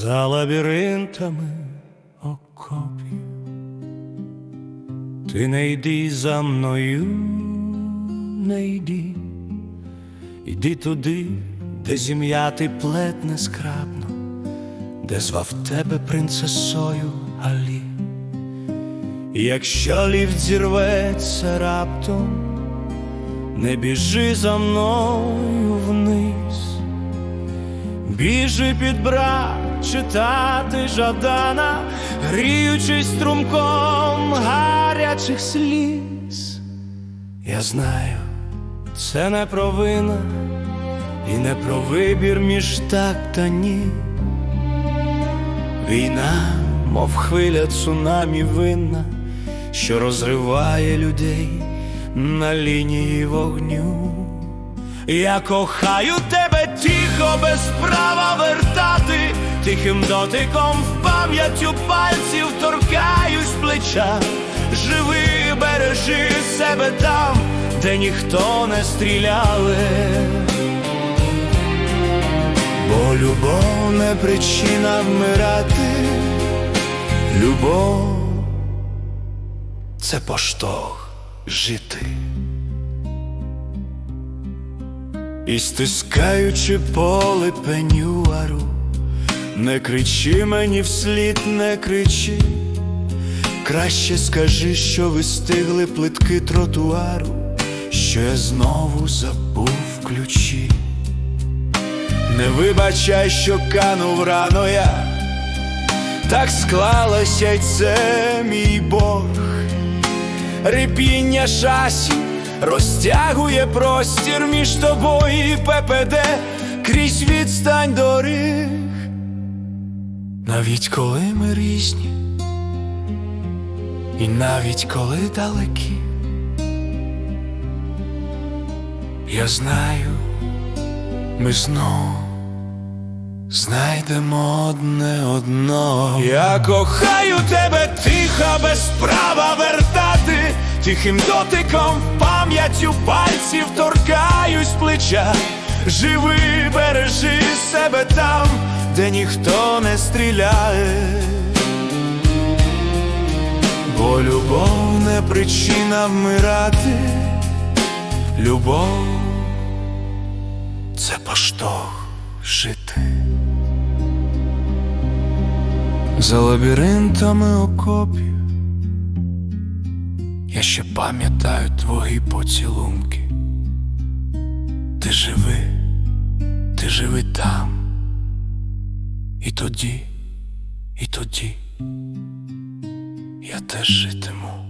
за лабіринтами окопів. Ти не йди за мною, не йди, йди туди, де зім'ятий плет нескрабно, де звав тебе принцесою Алі. Якщо ліфт зірветься раптом, не біжи за мною вниз, біжи під брак читати Жадана, гріючись струмком гарячих сліз. Я знаю, це не провина і не про вибір між так та ні. Війна, мов хвиля цунамі винна, що розриває людей на лінії вогню. Я кохаю тебе тихо, без права вертати, тихим дотиком в пам'яттю пальців торкаюсь плеча. Живи, бережи себе там, де ніхто не стріляли. Бо любов не причина вмирати, любов це поштовх жити. І стискаючи поле пенюару, не кричи мені вслід, не кричи, краще скажи, що ви стигли плитки тротуару, що я знову забув ключі. Не вибачай, що канув рано я, так склалося й це мій борг. Репіння шасі розтягує простір між тобою і ППД крізь відстань доріг. Навіть коли ми різні, і навіть коли далекі, я знаю, ми знов знайдемо одне одного. Я кохаю тебе тихо, без права вертати, тихим дотиком в пам'яттю пальців торкаюсь плеча. Живи, бережи себе там, де ніхто не стріляє. Бо любов не причина вмирати, любов це поштовх жити. За лабіринтами окопів я ще пам'ятаю твої поцілунки. Живи, ти живи там. І тоді, і тоді я теж житиму.